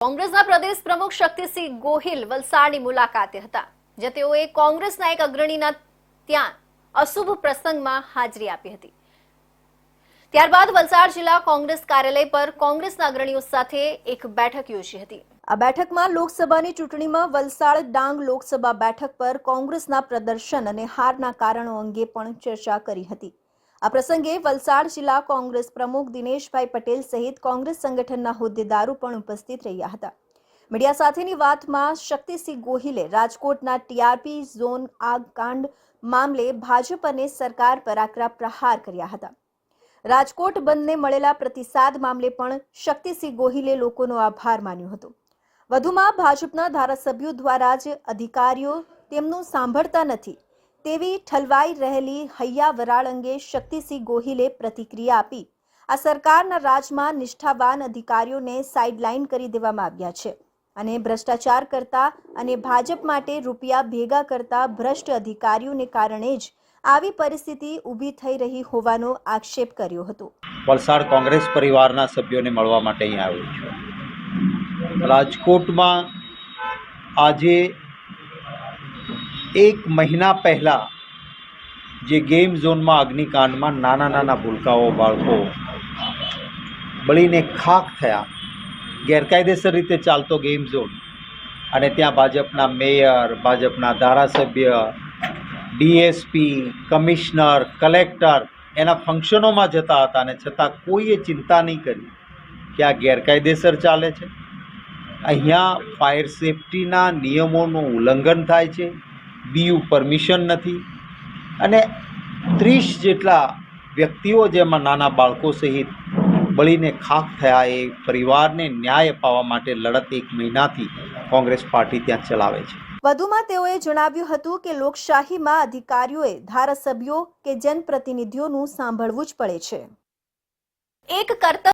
કોંગ્રેસના પ્રદેશ પ્રમુખ શક્તિસિંહ ગોહિલ વલસાડની મુલાકાતે હતા, જે તેઓએ કોંગ્રેસના એક અગ્રણીના ત્યાં અશુભ પ્રસંગમાં હાજરી આપી હતી. ત્યારબાદ વલસાડ જિલ્લા કોંગ્રેસ કાર્યાલય પર કોંગ્રેસના અગ્રણીઓ સાથે એક બેઠક યોજી હતી. આ બેઠકમાં લોકસભાની ચૂંટણીમાં વલસાડ ડાંગ લોકસભા બેઠક પર કોંગ્રેસના પ્રદર્શન અને હારના કારણો અંગે પણ ચર્ચા કરી હતી. આ પ્રસંગે વલસાડ જિલ્લા કોંગ્રેસ પ્રમુખ દિનેશભાઈ પટેલ સહિત કોંગ્રેસ સંગઠનના હોદ્દેદારો પણ ઉપસ્થિત રહ્યા હતા. મીડિયા સાથેની વાતમાં શક્તિસિંહ ગોહિલે રાજકોટના ટીઆરપી ઝોન આગ કાંડ મામલે ભાજપ અને સરકાર પર આકરા પ્રહાર કર્યા હતા. રાજકોટ બંધને મળેલા પ્રતિસાદ મામલે પણ શક્તિસિંહ ગોહિલે લોકોનો આભાર માન્યો હતો. વધુમાં ભાજપના ધારાસભ્યો દ્વારા જ અધિકારીઓ તેમનું સાંભળતા નથી. તેવી ઠલવાઈ રહેલી હૈયા વરાળ અંગે શક્તિસિંહ ગોહિલે પ્રતિક્રિયા આપી. આ સરકારના રાજમાં નિષ્ઠાવાન અધિકારીઓને સાઇડલાઇન કરી દેવામાં આવ્યા છે અને ભ્રષ્ટાચાર કરતા અને ભાજપ માટે રૂપિયા ભેગા કરતા ભ્રષ્ટ અધિકારીઓને કારણે જ આવી પરિસ્થિતિ ઊભી થઈ રહી હોવાનો આક્ષેપ કર્યો હતો. વલસાડ કોંગ્રેસ પરિવારના સભ્યોને મળવા માટે અહીં આવ્યો છું. રાજકોટમાં આજે એક મહિના પહેલાં જે ગેમ ઝોનમાં અગ્નિકાંડમાં નાના નાના ભૂલકાઓ બાળકો બળીને ખાખ થયા. ગેરકાયદેસર રીતે ચાલતો ગેમ ઝોન. અને ત્યાં ભાજપના મેયર, ભાજપના ધારાસભ્ય, ડીએસપી, કમિશનર, કલેક્ટર એના ફંક્શનોમાં જતા હતા અને છતાં કોઈએ ચિંતા નહીં કરી કે આ ગેરકાયદેસર ચાલે છે. અહીંયા ફાયર સેફટીના નિયમોનું ઉલ્લંઘન થાય છે. બીયુ પરમિશન નથી. અને ત્રીસ જેટલા વ્યક્તિઓ જેમાં નાના બાળકો સહિત બળીને ખાખ થયા એ પરિવારને ન્યાય અપાવવા માટે લડત એક મહિનાથી કોંગ્રેસ પાર્ટી ત્યાં ચલાવે છે. વધુમાં તેઓએ જણાવ્યું હતું કે લોકશાહીમાં અધિકારીઓએ ધારાસભ્યો કે જનપ્રતિનિધિઓનું સાંભળવું જ પડે છે. એક કર્તવ્ય